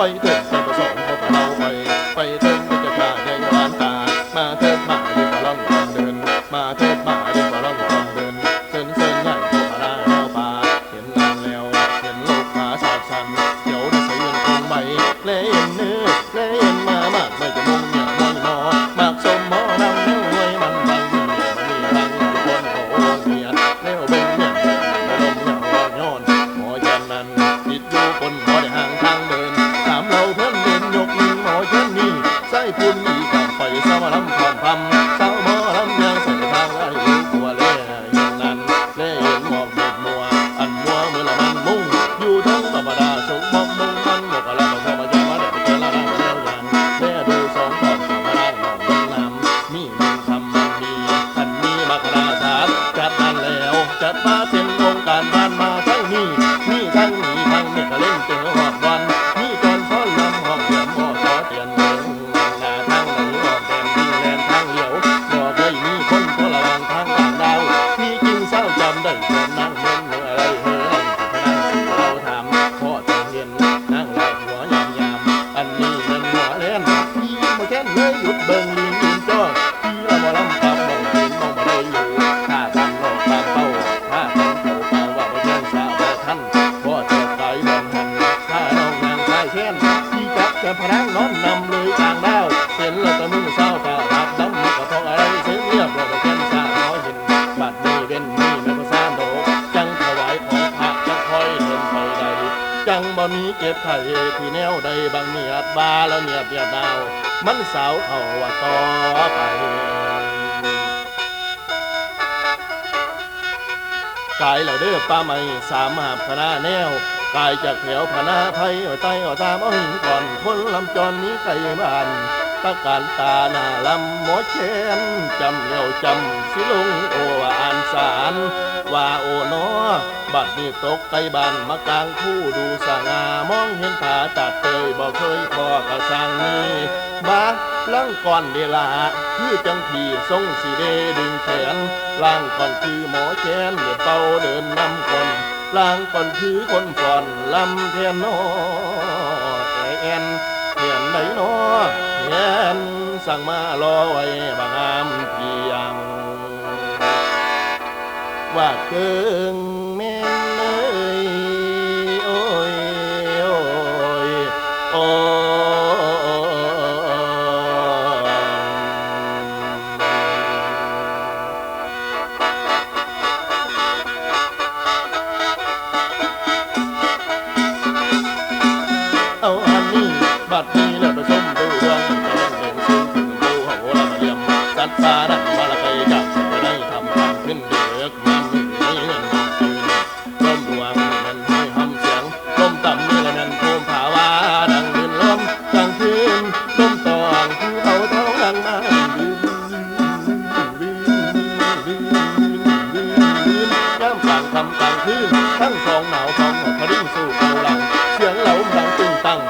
ไปเถิดไปประสงค์พบเราไปไปเถิดไปจะขาดในหวานตา มาเถิดมาดีกว่าล่องทองเดิน มาเถิดมาดีกว่าล่องทองเดินเซินเซินใหญ่พวกอาแนวป่าเห็นนางแล้วเห็นลูกขาสาบสันเดี๋ยวได้ใส่เงินคงใบเล่นเนื้อเล่นมามากไม่จะมุ่งเนี่ยไม่มอมากสมหมอนำเนื้อไว้มันบางทีมันมีรังอยู่บนโอ่งเมียแล้วเบ่งเนี่ยมาลมเนี่ยย้อนหมอยันนั้นติดอยู่บนหมอได้ห่างทางเดิน เราเพื่อนเล่นยกมือหมอเช่นนี้ใส่คุณ แต่พนังนอนนำเลยทางดาวเห็นแล้วก็มึงเศร้าก็รับดำก็เพราะอะไรเสียเรียบเราก็แค่สาวน้อยห็นบัดนี้เว้นนี่แม่บ่ซางโดจังถวายของพระจังคอยเดินไปใดจังบ่มีเก็บไข่ที่แนวใดบางเนียดบาแล้วเนียดเดียดดาว มันสาวเอาว่าต่อไปกายเหล่าเด้อป้าไม่สามหาบคณะแนว กายจากแถวพนาไทยเอาไตเอาตามเอาหินก่อนคนลำจรนี้ไกลบ้านตะการตาหน้าลำหมอเชนจำเลี้ยวจำสิลุงโอว่าอ่านสารว่าโอนอบัดนี้ตกไกลบ้านมากลางคู่ดูสง่ามองเห็นผาตัดเตยบ่เคยพอกระสังนี้บ้าล่างก่อนเวลาคือจังผีทรงสีเดดึงแขนล่างก่อนคือหมอแขนเดือเป่าเดินนำคน ลางก่อนถือคนก่อนลำเทียนนอแกแอนเทียนไหนนอเอียนสั่งมารอไว้บางามเพียง ว่าเกิงแม่เลยโอ้ยโอ้ยโอ้ยัดนี้แลิศประชมดูเรื่องตะลึงเด่นซึ่งดูหโหราเรียมสัตตารันมาละไกจากจะได้ทำทางขึ้นเดือกมันนี่เงินตื่นลมดวงมันให้หำเสียงลมต่ำนี่ละนั้นโคมภาวะดังขึ้นล้มกลางคืนลมตองภูเอาเท้างดังมาย่ำกลางคำกลางคืนทั้งสองหนาวสองพริ้งสู่เขาหลังเสียงเหล่าดังตึงตั้ง